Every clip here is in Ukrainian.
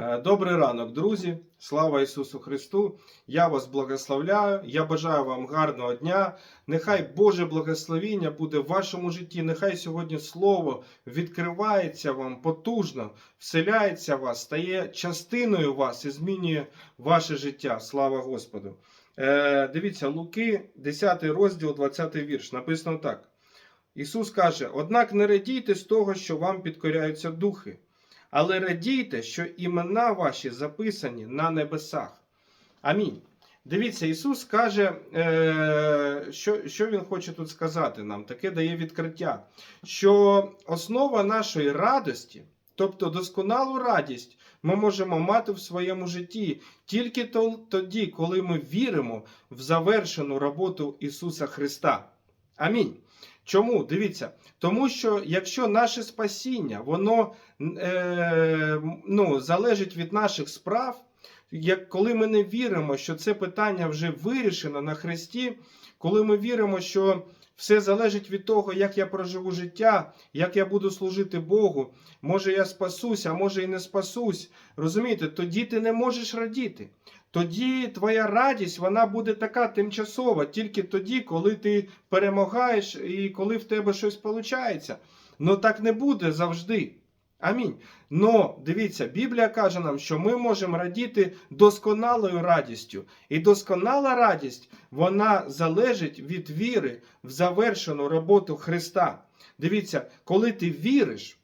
Е, Добрий ранок, друзі! Слава Ісусу Христу! Я вас благословляю. Я бажаю вам гарного дня. Нехай Боже благословіння буде в вашому житті. Нехай сьогодні Слово відкривається вам потужно, вселяється в вас, стає частиною вас і змінює ваше життя. Слава Господу! Е, дивіться, Луки, 10 розділ, 20 вірш. Написано так. Ісус каже: Однак не радійте з того, що вам підкоряються духи. Але радійте, що імена ваші записані на небесах. Амінь. Дивіться, Ісус каже, е, що, що Він хоче тут сказати нам, таке дає відкриття, що основа нашої радості, тобто досконалу радість, ми можемо мати в своєму житті тільки тоді, коли ми віримо в завершену роботу Ісуса Христа. Амінь. Чому? Дивіться, тому що якщо наше спасіння, воно е, ну, залежить від наших справ, як коли ми не віримо, що це питання вже вирішено на Христі, коли ми віримо, що все залежить від того, як я проживу життя, як я буду служити Богу, може я спасусь, а може і не спасусь. Розумієте, тоді ти не можеш радіти. Тоді твоя радість вона буде така тимчасова, тільки тоді, коли ти перемагаєш і коли в тебе щось виходить. Ну так не буде завжди. Амінь. Но дивіться, Біблія каже нам, що ми можемо радіти досконалою радістю. І досконала радість вона залежить від віри в завершену роботу Христа. Дивіться, коли ти віриш,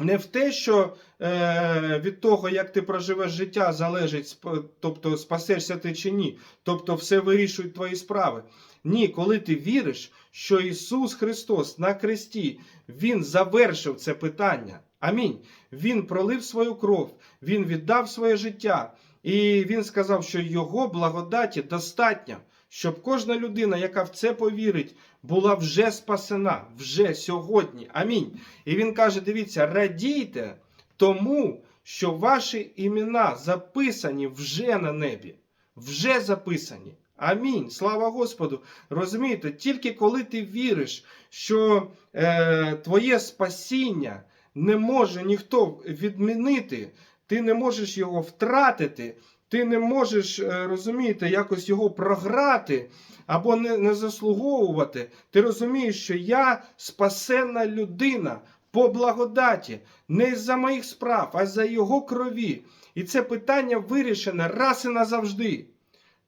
не в те, що е, від того, як ти проживеш життя, залежить, тобто спасешся ти чи ні, тобто все вирішують твої справи. Ні, коли ти віриш, що Ісус Христос на кресті, Він завершив це питання. Амінь. Він пролив свою кров, Він віддав своє життя, і Він сказав, що Його благодаті достатньо, щоб кожна людина, яка в це повірить, була вже спасена, вже сьогодні. Амінь. І він каже: дивіться, радійте тому, що ваші імена записані вже на небі, вже записані. Амінь. Слава Господу. Розумієте, тільки коли ти віриш, що е, твоє спасіння не може ніхто відмінити, ти не можеш його втратити, ти не можеш, е, розумієте, якось його програти або не, не заслуговувати. Ти розумієш, що я спасенна людина по благодаті, не за моїх справ, а за його крові. І це питання вирішене раз і назавжди.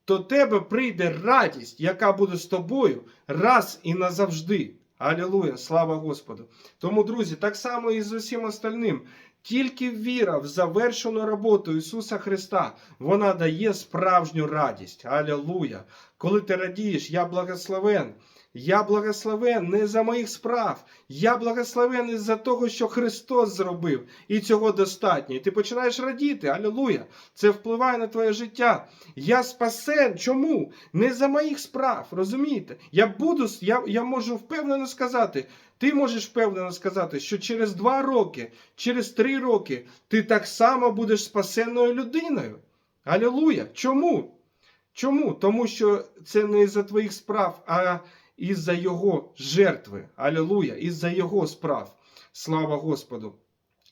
До тебе прийде радість, яка буде з тобою раз і назавжди. Алілуя, слава Господу. Тому, друзі, так само і з усім остальним. Тільки віра в завершену роботу Ісуса Христа, вона дає справжню радість. Алілуя. Коли ти радієш, я благословен. Я благословен не за моїх справ. Я благословен із-за того, що Христос зробив. І цього достатньо. І ти починаєш радіти. Алілуя. Це впливає на твоє життя. Я спасен. Чому? Не за моїх справ. Розумієте? Я буду, я, я можу впевнено сказати. Ти можеш впевнено сказати, що через два роки, через три роки ти так само будеш спасенною людиною. Алілуя! Чому? Чому? Тому що це не із-за твоїх справ, а із-за Його жертви. Алілуя! Із-за Його справ. Слава Господу!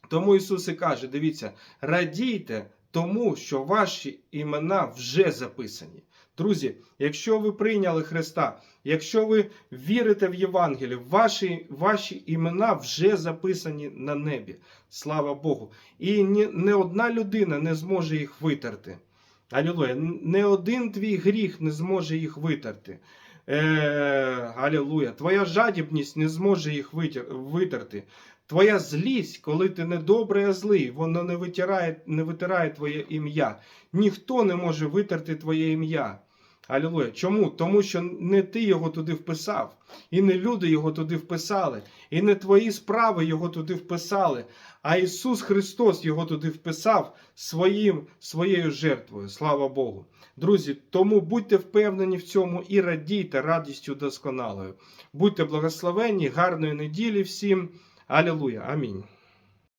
Тому Ісус і каже: дивіться, радійте тому, що ваші імена вже записані. Друзі, якщо ви прийняли Христа, якщо ви вірите в Євангелію, ваші, ваші імена вже записані на небі. Слава Богу. І ні, не одна людина не зможе їх витерти. Алілуя. Не один твій гріх не зможе їх витерти. Е, алілуя. Твоя жадібність не зможе їх витерти. Твоя злість, коли ти не добрий, а злий, воно не витирає, не витирає твоє ім'я. Ніхто не може витерти твоє ім'я. Алілуя. Чому? Тому що не ти його туди вписав, і не люди його туди вписали, і не твої справи його туди вписали, а Ісус Христос його туди вписав своїм, своєю жертвою. Слава Богу. Друзі, тому будьте впевнені в цьому і радійте радістю досконалою. Будьте благословенні, гарної неділі всім. Алілуя. Амінь.